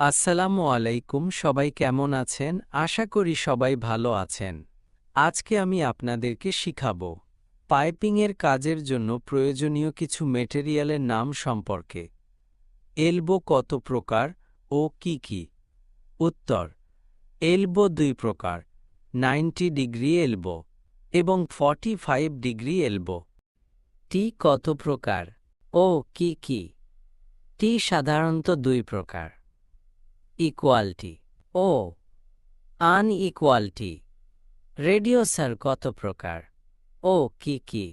আসসালামু আলাইকুম, সবাই কেমন আছেন? আশা করি সবাই ভালো আছেন। আজকে আমি আপনাদেরকে শিখাবো পাইপিংয়ের কাজের জন্য প্রয়োজনীয় কিছু মেটেরিয়ালের নাম সম্পর্কে। এলবো কত প্রকার ও কি কি? উত্তর, এলবো দুই প্রকার, নাইনটি ডিগ্রি এলবো এবং forty five degree elbow. Tee কত প্রকার ও কি কি? টি সাধারণত দুই প্রকার। ইকুয়ালিটি ও আনইকুয়ালিটি রেডিওসার কত প্রকার? ও, কি কি?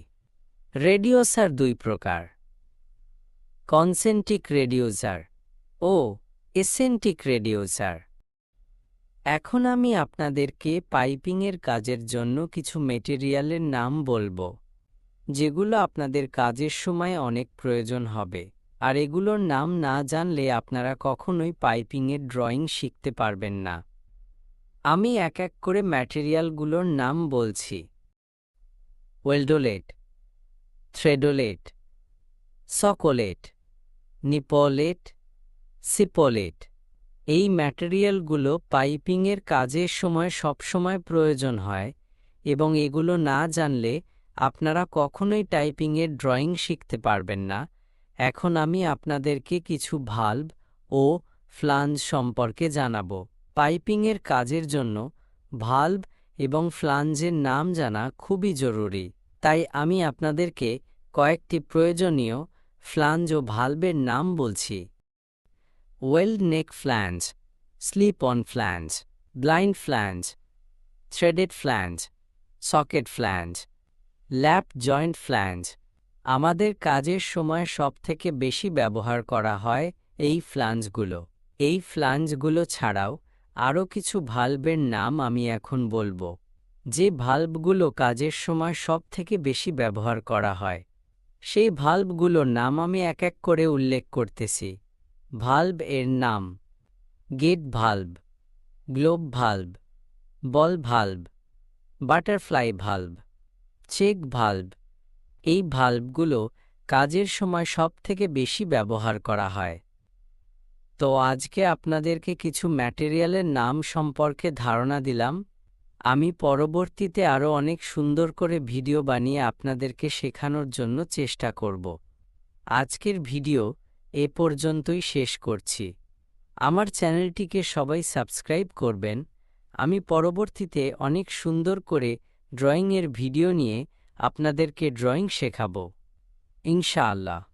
রেডিওসার দুই প্রকার। কনসেন্ট্রিক রেডিওসার ও এসেন্টিক রেডিওসার এখন আমি আপনাদেরকে পাইপিংয়ের কাজের জন্য কিছু মেটেরিয়ালের নাম বলব, যেগুলো আপনাদের কাজের সময় অনেক প্রয়োজন হবে। আর এগুলোর নাম না জানলে আপনারা কখনোই পাইপিংয়ের ড্রয়িং শিখতে পারবেন না। আমি এক এক করে ম্যাটেরিয়ালগুলোর নাম বলছি। ওয়েলডোলেট, থ্রেডোলেট, সকোলেট, নিপোলেট, সিপোলেট। এই ম্যাটেরিয়ালগুলো পাইপিংয়ের কাজের সময় সবসময় প্রয়োজন হয় এবং এগুলো না জানলে আপনারা কখনোই টাইপিংয়ের ড্রয়িং শিখতে পারবেন না। এখন আমি আপনাদেরকে কিছু ভাল্ব ও ফ্লাঞ্জ সম্পর্কে জানাব। পাইপিংয়ের কাজের জন্য ভাল্ব এবং ফ্লাঞ্জের নাম জানা খুবই জরুরি। তাই আমি আপনাদেরকে কয়েকটি প্রয়োজনীয় ফ্লাঞ্জ ও ভাল্বের নাম বলছি। Weld neck flange slip on flange blind flange threaded flange socket flange lap joint flange আমাদের কাজের সময় সবথেকে বেশি ব্যবহার করা হয় এই ফ্লাঞ্জগুলো। এই ফ্লাঞ্জগুলো ছাড়াও আরও কিছু ভাল্বের নাম আমি এখন বলব, যে ভাল্বগুলো কাজের সময় সবথেকে বেশি ব্যবহার করা হয়। সেই ভাল্বগুলোর নাম আমি এক এক করে উল্লেখ করতেছি। ভাল্ব এর নাম, গেট ভাল্ব, গ্লোব ভাল্ব, বল valve, butterfly valve, check valve এই ভাল্বগুলো কাজের সময় সবথেকে বেশি ব্যবহার করা হয়। তো আজকে আপনাদেরকে কিছু ম্যাটেরিয়ালের নাম সম্পর্কে ধারণা দিলাম। আমি পরবর্তীতে আরও অনেক সুন্দর করে ভিডিও বানিয়ে আপনাদেরকে শেখানোর জন্য চেষ্টা করব। আজকের ভিডিও এ পর্যন্তই শেষ করছি। আমার চ্যানেলটিকে সবাই সাবস্ক্রাইব করবেন। আমি পরবর্তীতে অনেক সুন্দর করে ড্রয়িংয়ের ভিডিও নিয়ে আপনাদেরকে ড্রয়িং শেখাব। ইনশাআল্লাহ।